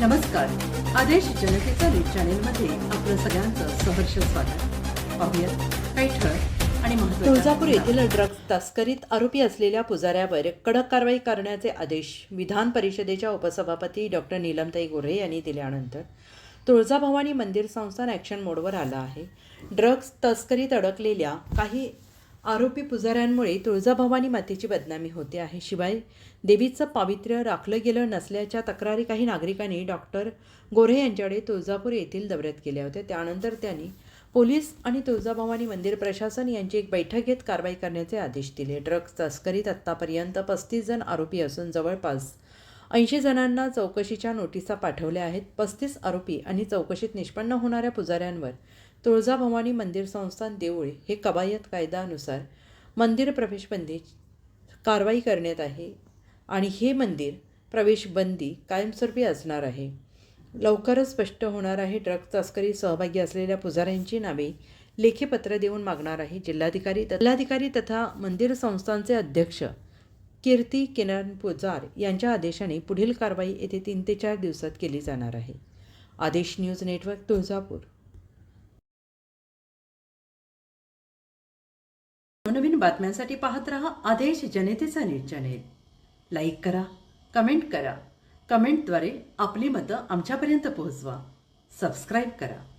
आदेश जनतेचा न्यूज चॅनेलमध्ये आपलं सगळ्यांचं सहर्ष स्वागत. पाहूयात काही ठळक आणि तुळजापूर. येथील ड्रग्ज तस्करीत आरोपी असलेल्या पुजाऱ्यावर कडक कारवाई करण्याचे आदेश विधान परिषदेच्या उपसभापती डॉक्टर नीलमताई गोरे यांनी दिल्यानंतर तुळजाभवानी मंदिर संस्थान ॲक्शन मोडवर आलं आहे. ड्रग्ज तस्करीत अडकलेल्या काही आरोपी पुजाऱ्यांमुळे तुळजाभवानी मातेची बदनामी होते आहे. शिवाय देवीचं पावित्र्य राखलं गेलं नसल्याच्या तक्रारी काही नागरिकांनी डॉक्टर गोरे यांच्याकडे तुळजापूर येथील दौऱ्यात केल्या होत्या. त्यानंतर त्यांनी पोलीस आणि तुळजाभवानी मंदिर प्रशासन यांची एक बैठक घेत कारवाई करण्याचे आदेश दिले. ड्रग्ज तस्करीत आत्तापर्यंत पस्तीस जण आरोपी असून जवळपास ऐंशी जणांना चौकशीच्या नोटिसा पाठवल्या आहेत. पस्तीस आरोपी आणि चौकशीत निष्पन्न होणाऱ्या पुजाऱ्यांवर तुळजाभवानी मंदिर संस्थान देऊळ हे कबायत कायद्यानुसार मंदिर प्रवेशबंदी कारवाई करण्यात आहे आणि हे मंदिर प्रवेशबंदी कायमस्वरूपी असणार आहे. लवकरच स्पष्ट होणार आहे ड्रग तस्करी सहभागी असलेल्या पुजाऱ्यांची नावे लेखीपत्र देऊन मागणार आहे जिल्हाधिकारी जिल्हाधिकारी तथा मंदिर संस्थांचे अध्यक्ष कीर्ती किरण पुजार यांच्या आदेशाने पुढील कारवाई येथे तीन ते चार दिवसात केली जाणार आहे. आदेश न्यूज नेटवर्क तुळजापूर. नवनवीन बातम्यांसाठी पाहत रहा आदेश जनतेचा न्यूज चॅनेल. लाईक करा कमेंट करा. कमेंटद्वारे आपली मतं आमच्यापर्यंत पोहोचवा. सबस्क्राईब करा.